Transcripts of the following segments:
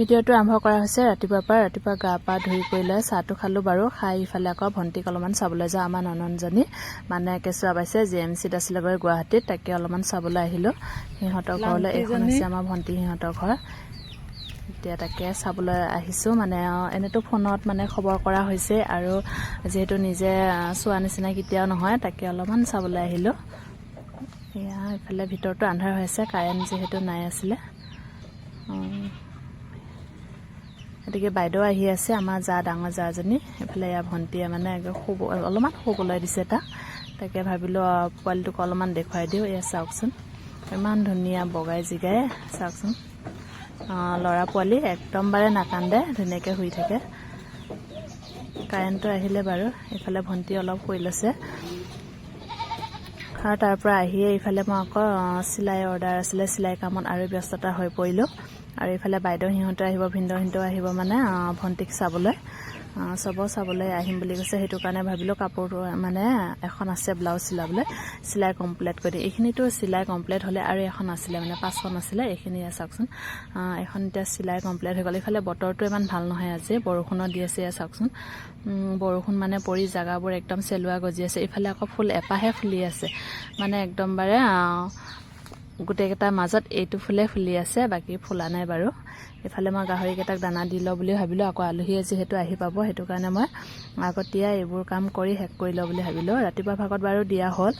ভিডিঅ'টো আৰম্ভ কৰা হৈছে। ৰাতিপুৱাৰ পৰা ৰাতিপুৱা গা পা ধুই কৰি লৈ চাহটো খালোঁ বাৰু। খাই ইফালে আকৌ ভণ্টিক অলপমান চাবলৈ যাওঁ আমাৰ নননজনী মানে কেঁচুৱা পাইছে জি এম চিত আছিলে গৈ গুৱাহাটীত তাকে অলপমান চাবলৈ আহিলোঁ। সিহঁতৰ ঘৰলৈ এইখন হৈছে আমাৰ ভণ্টি সিহঁতৰ ঘৰ। এতিয়া তাকে চাবলৈ আহিছোঁ মানে এনেতো ফোনত মানে খবৰ কৰা হৈছে আৰু যিহেতু নিজে চোৱা নিচিনা কেতিয়াও নহয় তাকে অলপমান চাবলৈ আহিলোঁ। এয়া ইফালে ভিতৰতো আন্ধাৰ হৈ আছে কাৰেণ্ট যিহেতু নাই আছিলে। গতিকে বাইদেউ আহি আছে আমাৰ যা ডাঙৰ জাজনী এইফালে এয়া ভণ্টিয়ে মানে শুব অলপমান শুবলৈ দিছে তাক তাকে ভাবিলোঁ পোৱালিটোক অলপমান দেখুৱাই দিওঁ। এয়া চাওকচোন। ইমান ধুনীয়া বগাই জিগাই চাওকচোন। ল'ৰা পোৱালি একদমবাৰে নাকান্দে ধুনীয়াকৈ শুই থাকে। কাৰেণ্টটো আহিলে বাৰু এইফালে ভণ্টি অলপ শুই লৈছে। আৰু তাৰ পৰা আহিয়ে ইফালে মই আকৌ চিলাই অৰ্ডাৰ আছিলে চিলাই কামত আৰু ব্যস্ততা হৈ পৰিলোঁ। আৰু ইফালে বাইদেউ সিহঁতে আহিব ভিনদেউ সিহঁতেও আহিব মানে ভণ্টিক চাবলৈ। আ, চব চাবলৈ আহিম বুলি কৈছে সেইটো কাৰণে ভাবিলোঁ কাপোৰটো মানে এখন আছে ব্লাউজ চিলাবলৈ চিলাই কমপ্লিট কৰি দিম। এইখিনিতো চিলাই কমপ্লিট হ'লে আৰু এখন আছিলে মানে পাঁচখন আছিলে এইখিনি চাওকচোন। এখন এতিয়া চিলাই কমপ্লিট হৈ গ'ল। ইফালে বতৰটো ইমান ভাল নহয় আজি বৰষুণো দি আছে চাওকচোন। বৰষুণ মানে পৰি জেগাবোৰ একদম চেলুৱা গজি আছে। ইফালে আকৌ ফুল এপাহে ফুলি আছে। মানে একদমবাৰে গোটেইকেইটাৰ মাজত এইটো ফুলে ফুলি আছে বাকী ফুলা নাই বাৰু। এইফালে মই গাহৰিকেইটাক দানা দি লওঁ বুলি ভাবিলোঁ আকৌ আলহীয়ে যিহেতু আহি পাব সেইটো কাৰণে মই আগতীয়া এইবোৰ কাম কৰি শেষ কৰি লওঁ বুলি ভাবিলোঁ। ৰাতিপুৱা ভাগত বাৰু দিয়া হ'ল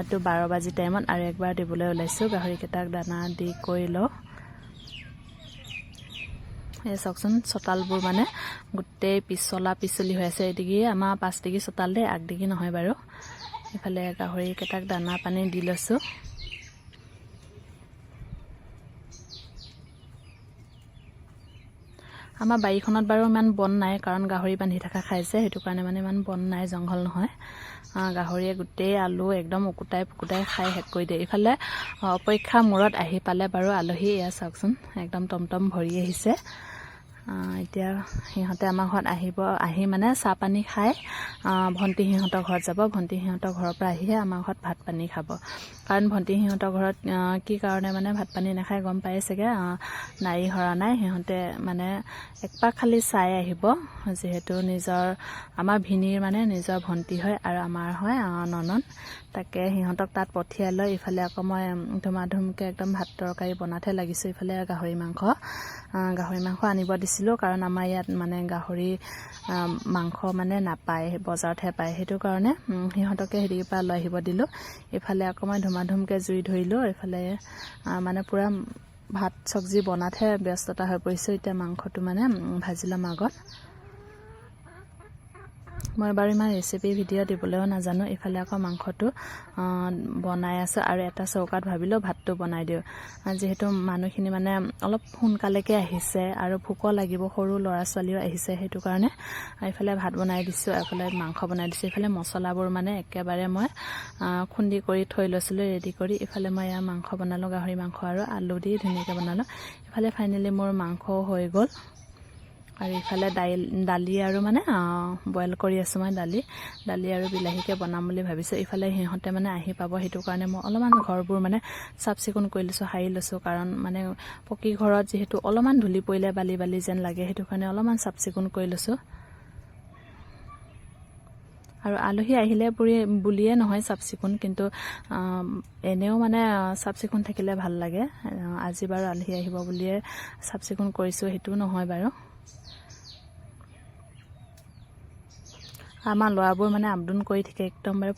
এইটো বাৰ বাজি টাইমত আৰু একবাৰ দিবলৈ ওলাইছোঁ। গাহৰিকেইটাক দানা দি কৰি লওঁ। এই চাওকচোন চোতালবোৰ মানে গোটেই পিছলা পিছলি হৈ আছে। এদিগি আমাৰ পাঁচ ডিগি চোতাল দেই আগদিগি নহয় বাৰু। ইফালে গাহৰিকেইটাক দানা পানী দি লৈছোঁ। আমাৰ বাৰীখনত বাৰু ইমান বন নাই কাৰণ গাহৰি বান্ধি থকা খাইছে সেইটো কাৰণে মানে ইমান বন নাই জংঘল নহয়। গাহৰিয়ে গোটেই আলু একদম উকুটাই পুকুটাই খাই শেষ কৰি দিয়ে। ইফালে অপেক্ষা মূৰত আহি পালে বাৰু আলহী এয়া চাওকচোন একদম টমটম ভৰি আহিছে। আহ, এতিয়া সিহঁতে আমাৰ ঘৰত আহিব আহি মানে চাহ পানী খাই ভণ্টি সিহঁতৰ ঘৰত যাব। ভণ্টি সিহঁতৰ ঘৰৰ পৰা আহিহে আমাৰ ঘৰত ভাত পানী খাব। কাৰণ ভণ্টি সিহঁতৰ ঘৰত কি কাৰণে মানে ভাত পানী নাখায় গম পাই চাগে আহ, নাৰী হৰা নাই। সিহঁতে মানে একপাক খালি চাই আহিব। যিহেতু নিজৰ আমাৰ ভিনীৰ মানে নিজৰ ভণ্টি হয় আৰু আমাৰ হয় ননন। তাকে সিহঁতক তাত পঠিয়াই লৈ ইফালে আকৌ মই উম, ধুমাধুমকৈ একদম ভাত তৰকাৰী বনাতহে লাগিছোঁ। ইফালে গাহৰি মাংস গাহৰি মাংস আনিব দিছিলোঁ কাৰণ আমাৰ ইয়াত মানে গাহৰি মাংস মানে নাপায় বজাৰতহে পায়। সেইটো কাৰণে সিহঁতকে হেৰিৰ পৰা লৈ আহিব দিলোঁ। ইফালে মই ধুমাধুমকৈ জুই ধৰিলোঁ। এইফালে মানে পূৰা ভাত চব্জি বনাতহে ব্যস্ততা হৈ পৰিছোঁ। এতিয়া মাংসটো মানে ভাজি ল'ম আগত। মই বাৰু ইমান ৰেচিপি ভিডিঅ' দিবলৈও নাজানো। ইফালে আকৌ মাংসটো বনাই আছোঁ আৰু এটা চৌকাত ভাবিলোঁ ভাতটো বনাই দিওঁ। যিহেতু মানুহখিনি মানে অলপ সোনকালেকৈ আহিছে আৰু ভোকো লাগিব সৰু ল'ৰা ছোৱালীও আহিছে সেইটো কাৰণে। এইফালে ভাত বনাই দিছোঁ এফালে মাংস বনাই দিছোঁ। ইফালে মছলাবোৰ মানে একেবাৰে মই খুন্দি কৰি থৈ লৈছিলোঁ ৰেডি কৰি। ইফালে মই এয়া মাংস বনালোঁ গাহৰি মাংস আৰু আলু দি ধুনীয়াকৈ বনালোঁ। ইফালে ফাইনেলি মোৰ মাংসও হৈ গ'ল। আৰু ইফালে দাইল দালি আৰু মানে বইল কৰি আছোঁ মই দালি। দালি আৰু বিলাহীকে বনাম বুলি ভাবিছোঁ। ইফালে সিহঁতে মানে আহি পাব সেইটো কাৰণে মই অলপমান ঘৰবোৰ মানে চাফ চিকুণ কৰি লৈছোঁ সাৰি লৈছোঁ। কাৰণ মানে পকী ঘৰত যিহেতু অলপমান ধূলি পৰিলে বালি বালি যেন লাগে সেইটো কাৰণে অলপমান চাফ চিকুণ কৰি লৈছোঁ। আৰু আলহী আহিলে বুলিয়ে বুলিয়ে নহয় চাফ চিকুণ কিন্তু এনেও মানে চাফ চিকুণ থাকিলে ভাল লাগে। আজি বাৰু আলহী আহিব বুলিয়ে চাফ চিকুণ কৰিছোঁ সেইটোও নহয় বাৰু। আমাৰ ল'ৰাবোৰ মানে আপডাউন কৰি থাকে একদমবাৰে